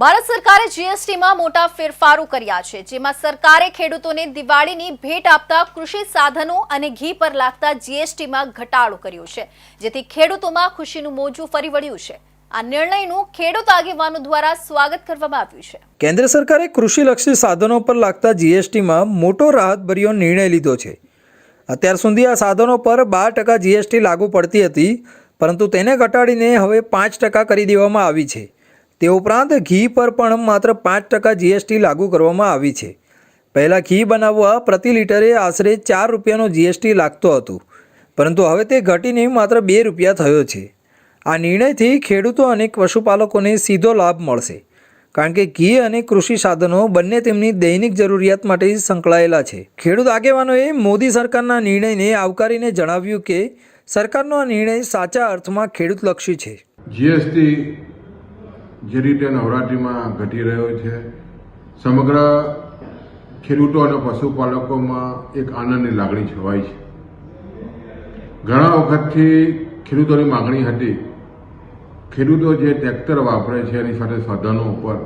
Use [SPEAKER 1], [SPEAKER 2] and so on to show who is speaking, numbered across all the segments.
[SPEAKER 1] ભારત સરકારે જીએસટીમાં મોટા ફેરફારો કર્યા છે, જેમાં સરકારે ખેડૂતોને દિવાળીની ભેટ આપતા કૃષિ સાધનો અને ઘી પર લાગતા જીએસટીમાં ઘટાડો કર્યો છે, જેથી ખેડૂતોમાં ખુશીનું મોજું ફરી વળ્યું છે. આ નિર્ણયનું ખેડૂત આગેવાનો દ્વારા સ્વાગત કરવામાં આવ્યું છે.
[SPEAKER 2] કેન્દ્ર સરકારે કૃષિલક્ષી સાધનો પર લાગતા જીએસટીમાં મોટો રાહતભર્યો નિર્ણય લીધો છે. અત્યાર સુધી આ સાધનો પર બાર ટકા જીએસટી લાગુ પડતી હતી, પરંતુ તેને ઘટાડીને હવે પાંચ ટકા કરી દેવામાં આવી છે. તે ઉપરાંત ઘી પર પણ માત્ર પાંચ ટકા જીએસટી લાગુ કરવામાં આવી છે. પહેલાં ઘી બનાવવા પ્રતિ લીટરે આશરે ચાર રૂપિયાનો જીએસટી લાગતો હતો. પરંતુ હવે તે ઘટીને માત્ર બે રૂપિયા થયો છે. આ નિર્ણયથી ખેડૂતો અને પશુપાલકોને સીધો લાભ મળશે. કારણ કે ઘી અને કૃષિ સાધનો બંને તેમની દૈનિક જરૂરિયાત માટે સંકળાયેલા છે. ખેડૂત આગેવાનોએ મોદી સરકારના નિર્ણયને આવકારીને જણાવ્યું કે સરકારનો આ નિર્ણય સાચા અર્થમાં ખેડૂતલક્ષી છે.
[SPEAKER 3] જીએસટી જે રીતે નવરાત્રિમાં ઘટી રહ્યો છે, સમગ્ર ખેડૂતો અને પશુપાલકોમાં એક આનંદની લાગણી છવાઈ છે. ઘણા વખતથી ખેડૂતોની માગણી હતી, ખેડૂતો જે ટ્રેક્ટર વાપરે છે એની સાથે સાધનો ઉપર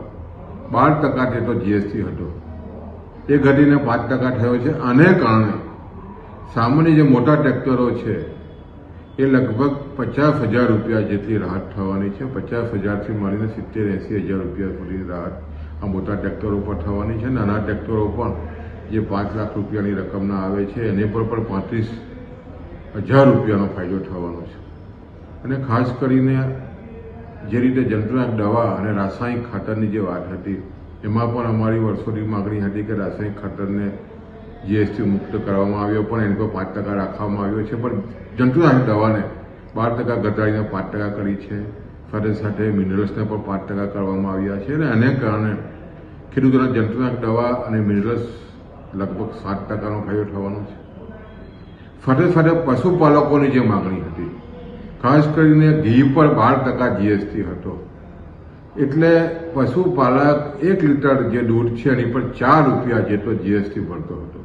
[SPEAKER 3] બાર ટકા જેટલો જીએસટી હતો. એ ઘટીને પાંચ ટકા થયો છે. આને કારણે સામાન્ય જે મોટા ટ્રેક્ટરો છે એ લગભગ પચાસ હજાર રૂપિયા જેટલી રાહત થવાની છે. પચાસ હજારથી મળીને સિત્તેર, એંસી હજાર રૂપિયા સુધીની રાહત આ મોટા ટ્રેક્ટરો પર થવાની છે. નાના ટ્રેક્ટરો પણ જે પાંચ લાખ રૂપિયાની રકમના આવે છે, એને પર પણ પાંત્રીસ હજાર રૂપિયાનો ફાયદો થવાનો છે. અને ખાસ કરીને જે રીતે જંતુનાશક દવા અને રાસાયણિક ખાતરની જે વાત હતી, એમાં પણ અમારી વર્ષોની માગણી હતી કે રાસાયણિક ખાતરને જીએસટી મુક્ત કરવામાં આવ્યો, પણ એની પર પાંચ ટકા રાખવામાં આવ્યો છે. પણ જંતુનાશક દવાને બાર ટકા ઘટાડીને પાંચ ટકા કરી છે. સાથે સાથે મિનરલ્સને પણ પાંચ ટકા કરવામાં આવ્યા છે અને એને કારણે ખેડૂતોના જંતુનાશક દવા અને મિનરલ્સ લગભગ સાત ટકાનો ફાયદો થવાનો છે. સાથે સાથે પશુપાલકોની જે માગણી હતી, ખાસ કરીને ઘી પર બાર ટકા જીએસટી હતો. એટલે પશુપાલક એક લીટર જે દૂધ છે એની પર ચાર રૂપિયા જેટલો જીએસટી ભરતો હતો.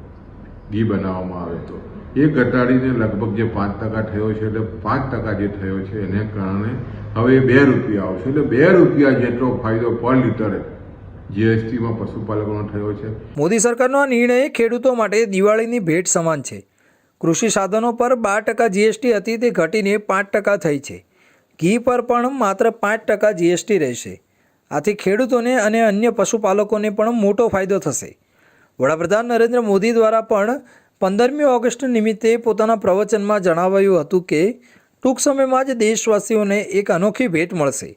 [SPEAKER 3] ઘી બનાવવામાં આવે તો એ ઘટાડીને લગભગ જે પાંચ ટકા થયો છે એટલે પાંચ ટકા જે થયો છે એને કારણે હવે બે રૂપિયા આવશે. એટલે બે રૂપિયા જેટલો ફાયદો પર લીટરે જીએસટીમાં પશુપાલકોનો થયો છે.
[SPEAKER 2] મોદી સરકારનો આ નિર્ણય ખેડૂતો માટે દિવાળીની ભેટ સમાન છે. કૃષિ સાધનો પર બાર ટકા જીએસટી હતી તે ઘટીને પાંચ ટકા થઈ છે. ઘી પર પણ માત્ર પાંચ ટકા જીએસટી રહેશે. આથી ખેડૂતોને અને અન્ય પશુપાલકોને પણ મોટો ફાયદો થશે. વડાપ્રધાન નરેન્દ્ર મોદી દ્વારા પણ પંદરમી ઓગસ્ટ નિમિત્તે પોતાના પ્રવચનમાં જણાવાયું હતું કે, ટૂંક સમયમાં જ દેશવાસીઓને એક અનોખી ભેટ મળશે.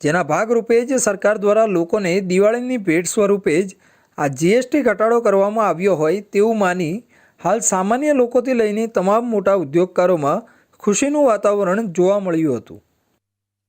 [SPEAKER 2] જેના ભાગરૂપે જ સરકાર દ્વારા લોકોને દિવાળીની ભેટ સ્વરૂપે જ આ જીએસટી ઘટાડો કરવામાં આવ્યો હોય તેવું માની હાલ સામાન્ય લોકોથી લઈને તમામ મોટા ઉદ્યોગકારોમાં ખુશીનું વાતાવરણ જોવા મળ્યું હતું.